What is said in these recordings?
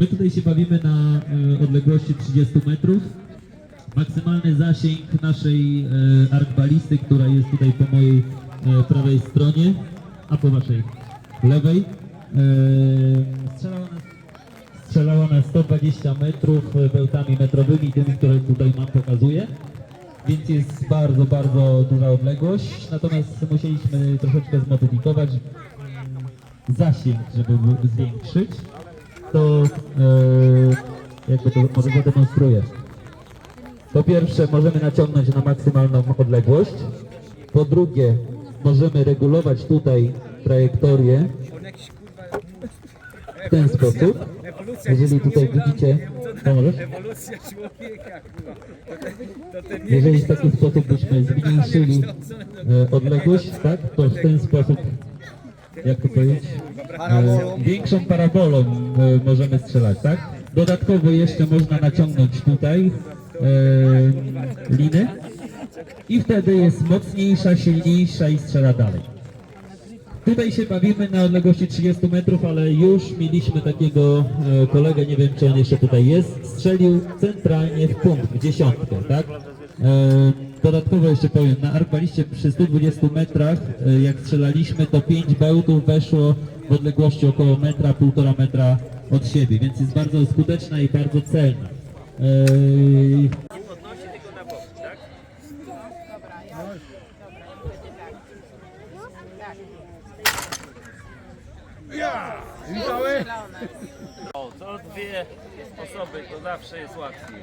My tutaj się bawimy na e, odległości 30 metrów. Maksymalny zasięg naszej e, arkbalisty, która jest tutaj po mojej e, prawej stronie, a po waszej lewej. Strzelała na, strzelała na 120 metrów bełtami metrowymi, tymi, które tutaj mam pokazuję. Więc jest bardzo, bardzo duża odległość. Natomiast musieliśmy troszeczkę zmodyfikować mm, zasięg, żeby zwiększyć to e, jakby to może zademonstruję. Po pierwsze możemy naciągnąć na maksymalną odległość. Po drugie możemy regulować tutaj trajektorię w ten sposób. Jeżeli tutaj widzicie, to możesz? Ewolucja człowieka, kurwa. To ten, to ten Jeżeli w taki sposób byśmy zmniejszyli e, odległość, tak, to w ten sposób, jak to powiedzieć, e, większą parabolą e, możemy strzelać, tak? Dodatkowo jeszcze można naciągnąć tutaj e, i wtedy jest mocniejsza, silniejsza i strzela dalej. Tutaj się bawimy na odległości 30 metrów, ale już mieliśmy takiego e, kolegę, nie wiem czy on jeszcze tutaj jest, strzelił centralnie w punkt, w dziesiątkę, tak? E, dodatkowo jeszcze powiem, na arbaliście przy 120 metrach, e, jak strzelaliśmy, to 5 bełtów weszło w odległości około metra, półtora metra od siebie, więc jest bardzo skuteczna i bardzo celna. E, podnosi tylko na bok, tak? O, to dwie osoby, to zawsze jest łatwiej.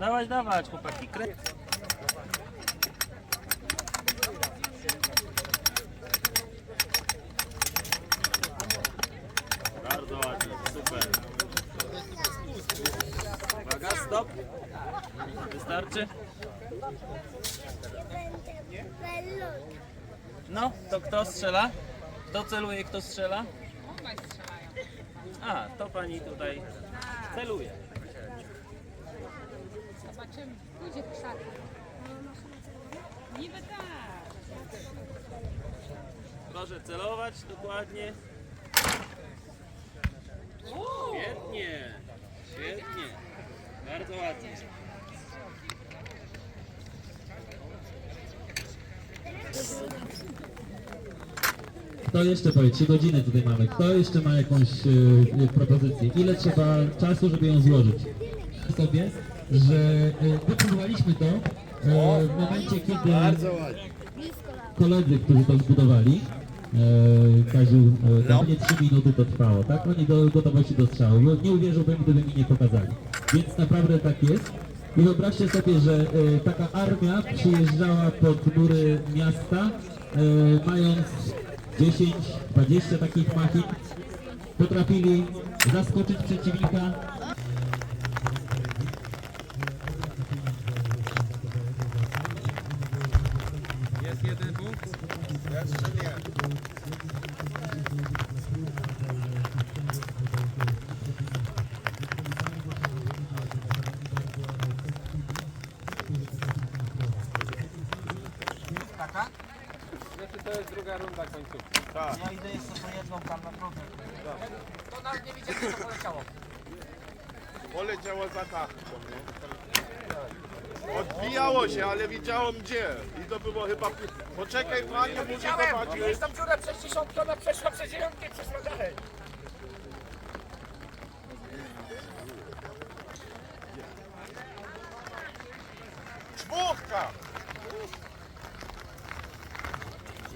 Dawać, dawać, chłopaki. Kre... Bardzo ładnie, super. Uwaga, stop. Wystarczy? No, to kto strzela? Kto celuje, kto strzela? A, to pani tutaj celuje. Zobaczymy. Pójdzie w krzaki. Niby tak. Proszę celować dokładnie. Świetnie, świetnie. Bardzo ładnie. Kto jeszcze powie? 3 godziny tutaj mamy. Kto jeszcze ma jakąś e, propozycję? Ile trzeba czasu, żeby ją złożyć? sobie, że e, wypróbowaliśmy to e, w momencie, kiedy koledzy, którzy to zbudowali, e, Kaziu, e, tam nie 3 minuty to trwało, tak? Oni do gotowości do strzału. No, Nie uwierzyłbym, gdyby mi nie pokazali. Więc naprawdę tak jest. I wyobraźcie sobie, że e, taka armia przyjeżdżała pod mury miasta, e, mając 10-20 takich machin, potrafili zaskoczyć przeciwnika, Jest jeden punkt. Znaczy druga runda końcówka. Ja idę jeszcze po jedną tam na drogę. To nawet nie widzicie, co poleciało. Poleciało za tarczą, nie? Odbijało się, ale widziałem gdzie. I to było chyba... Poczekaj, panie, muszę Widziałem, zobaczyć. widzisz tam dziurę przez dziesiątkę, ona przeszła przez dziewiątkę i przeszła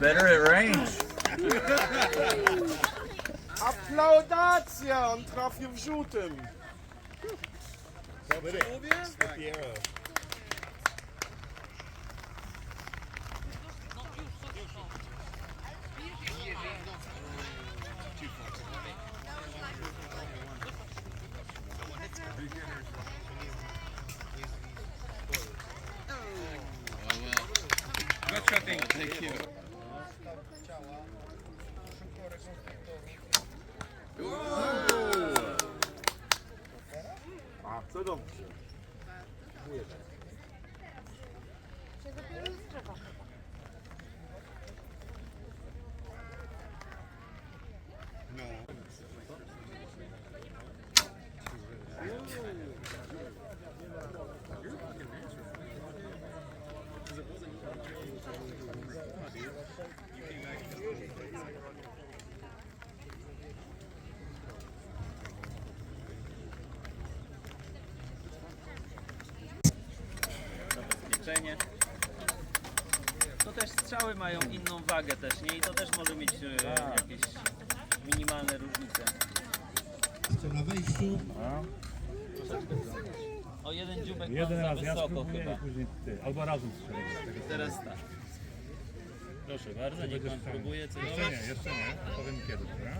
Better at range. Applaudacja! On trafił w żółtym. A, co dobrze. Się zabezpieczenie. To też strzały mają inną wagę też, nie? I to też może mieć e, jakieś minimalne różnice. na wejściu. O jeden dziubek Jeden mam raz za ja wysoko spróbuję chyba. i później ty. Albo razem strzelimy. Teraz tak. Proszę bardzo, niech pan próbuje coś. Jeszcze nie, jeszcze nie. Powiem kiedy. dobra?